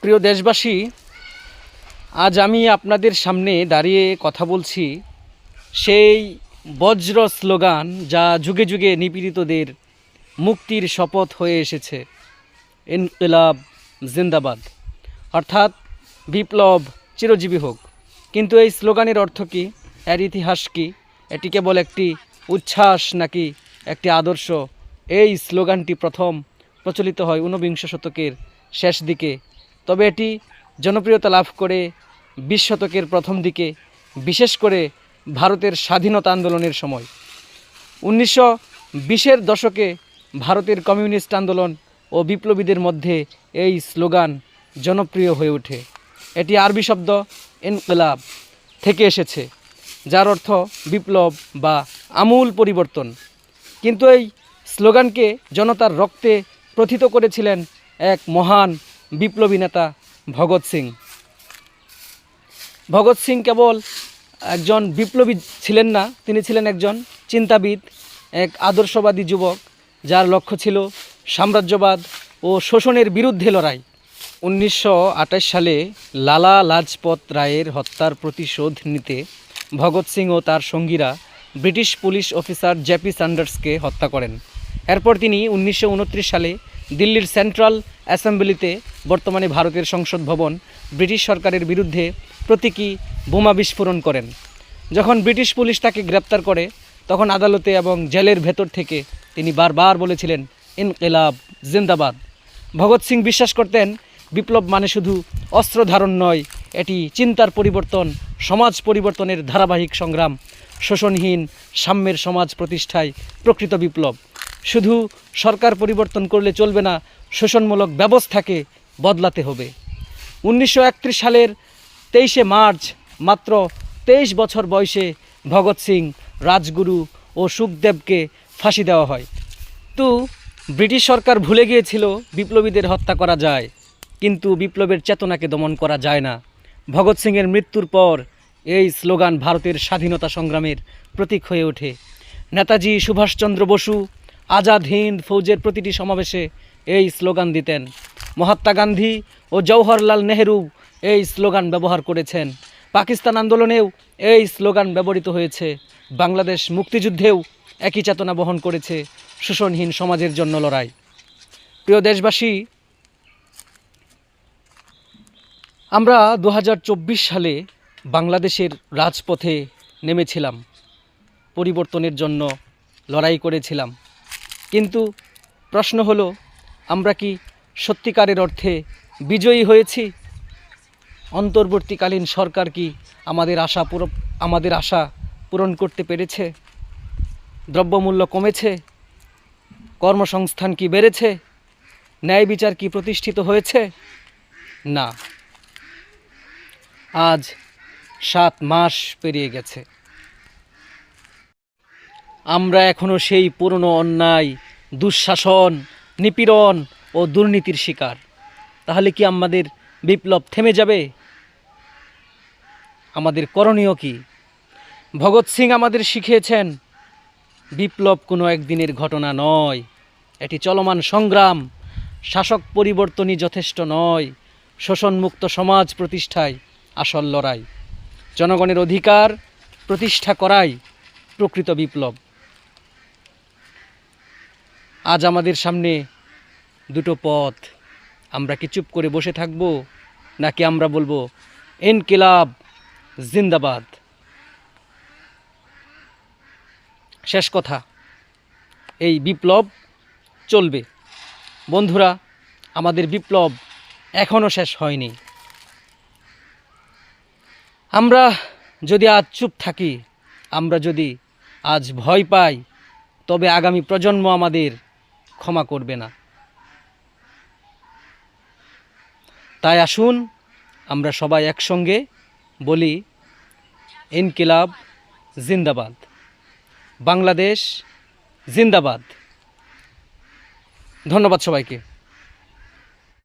প্রিয় দেশবাসী, আজ আমি আপনাদের সামনে দাঁড়িয়ে কথা বলছি সেই বজ্র স্লোগান যা যুগে যুগে নিপীড়িতদের মুক্তির শপথ হয়ে এসেছে। ইনকিলাব জিন্দাবাদ। অর্থাৎ বিপ্লব চিরজীবী হোক। কিন্তু এই স্লোগানের অর্থ কী? এর ইতিহাস কি? এটি কেবল একটি উচ্ছ্বাস নাকি একটি আদর্শ? এই স্লোগানটি প্রথম প্রচলিত হয় ঊনবিংশ শতকের শেষ দিকে তবে এটি জনপ্রিয়তা লাভ করে বিশ শতকের প্রথম দিকে, বিশেষ করে ভারতের স্বাধীনতা আন্দোলনের সময়। উনিশশো বিশের দশকে ভারতের কমিউনিস্ট আন্দোলন ও বিপ্লবীদের মধ্যে এই স্লোগান জনপ্রিয় হয়ে ওঠে। এটি আরবি শব্দ ইনকলাব থেকে এসেছে, যার অর্থ বিপ্লব বা আমূল পরিবর্তন। কিন্তু এই স্লোগানকে জনতার রক্তে প্রথিত করেছিলেন এক মহান বিপ্লবী নেতা ভগৎ সিং। ভগৎ সিং কেবল একজন বিপ্লবী ছিলেন না, তিনি ছিলেন একজন চিন্তাবিদ, এক আদর্শবাদী যুবক, যার লক্ষ্য ছিল সাম্রাজ্যবাদ ও শোষণের বিরুদ্ধে লড়াই। উনিশশো আঠাশ সালে লালা লাজপত রায়ের হত্যার প্রতিশোধ নিতে ভগৎ সিং ও তার সঙ্গীরা ব্রিটিশ পুলিশ অফিসার জেপি স্যান্ডার্সকে হত্যা করেন। এরপর তিনি উনিশশো উনত্রিশ সালে দিল্লির সেন্ট্রাল অ্যাসেম্বলিতে বর্তমানে ভারতের সংসদ ভবন ব্রিটিশ সরকারের বিরুদ্ধে প্রতীকী বোমা বিস্ফোরণ করেন। যখন ব্রিটিশ পুলিশ তাকে গ্রেপ্তার করে, তখন আদালতে এবং জেলের ভেতর থেকে তিনি বারবার বলেছিলেন, ইনকিলাব, জিন্দাবাদ। ভগৎ সিং বিশ্বাস করতেন, বিপ্লব মানে শুধু অস্ত্র ধারণ নয়, এটি চিন্তার পরিবর্তন, সমাজ পরিবর্তনের ধারাবাহিক সংগ্রাম, শোষণহীন সাম্যের সমাজ প্রতিষ্ঠায় প্রকৃত বিপ্লব। শুধু সরকার পরিবর্তন করলে চলবে না, শোষণমূলক ব্যবস্থাকে বদলাতে হবে। উনিশশো একত্রিশ সালের তেইশে মার্চ, মাত্র তেইশ বছর বয়সে ভগৎ সিং, রাজগুরু ও সুখদেবকে ফাঁসি দেওয়া হয়। তো ব্রিটিশ সরকার ভুলে গিয়েছিল বিপ্লবীদের হত্যা করা যায়, কিন্তু বিপ্লবের চেতনাকে দমন করা যায় না। ভগৎ সিংয়ের মৃত্যুর পর এই স্লোগান ভারতের স্বাধীনতা সংগ্রামের প্রতীক হয়ে ওঠে। নেতাজি সুভাষচন্দ্র বসু আজাদ হিন্দ ফৌজের প্রতিটি সমাবেশে এই স্লোগান দিতেন। মহাত্মা গান্ধী ও জওহরলাল নেহেরু এই স্লোগান ব্যবহার করেছেন। পাকিস্তান আন্দোলনেও এই স্লোগান ব্যবহৃত হয়েছে। বাংলাদেশ মুক্তিযুদ্ধেও একই চেতনা বহন করেছে শোষণহীন সমাজের জন্য লড়াই। প্রিয় দেশবাসী, আমরা দু হাজার চব্বিশ সালে বাংলাদেশের রাজপথে নেমেছিলাম। পরিবর্তনের জন্য লড়াই করেছিলাম। কিন্তু প্রশ্ন হলো, আমরা কি সত্যিকারের অর্থে বিজয়ী হয়েছি? অন্তর্বর্তীকালীন সরকার কি আমাদের আশা পুরো আমাদের আশা পূরণ করতে পেরেছে? দ্রব্যমূল্য কমেছে? কর্মসংস্থান কি বেড়েছে? ন্যায় বিচার কি প্রতিষ্ঠিত হয়েছে? না। আজ সাত মাস পেরিয়ে গেছে। আমরা এখনও সেই পুরনো অন্যায়, দুঃশাসন, নিপীড়ন ও দুর্নীতির শিকার। তাহলে কি আমাদের বিপ্লব থেমে যাবে? আমাদের করণীয় কি? ভগৎ সিং আমাদের শিখিয়েছেন, বিপ্লব কোনো একদিনের ঘটনা নয়। এটি চলমান সংগ্রাম, শাসক পরিবর্তনই যথেষ্ট নয়। শোষণমুক্ত সমাজ প্রতিষ্ঠায় আসল লড়াই। জনগণের অধিকার প্রতিষ্ঠা করাই প্রকৃত বিপ্লব। আজ আমাদের সামনে দুটো পথ। আমরা কি চুপ করে বসে থাকব, নাকি আমরা বলব, ইনকিলাব, জিন্দাবাদ শেষ কথা, এই বিপ্লব চলবে। বন্ধুরা, আমাদের বিপ্লব এখনও শেষ হয়নি। আমরা যদি আজ চুপ থাকি, আমরা যদি আজ ভয় পাই, তবে আগামী প্রজন্ম আমাদের ক্ষমা করবে না। তাই আসুন, আমরা সবাই একসঙ্গে বলি, ইনকিলাব জিন্দাবাদ। বাংলাদেশ জিন্দাবাদ। ধন্যবাদ সবাইকে।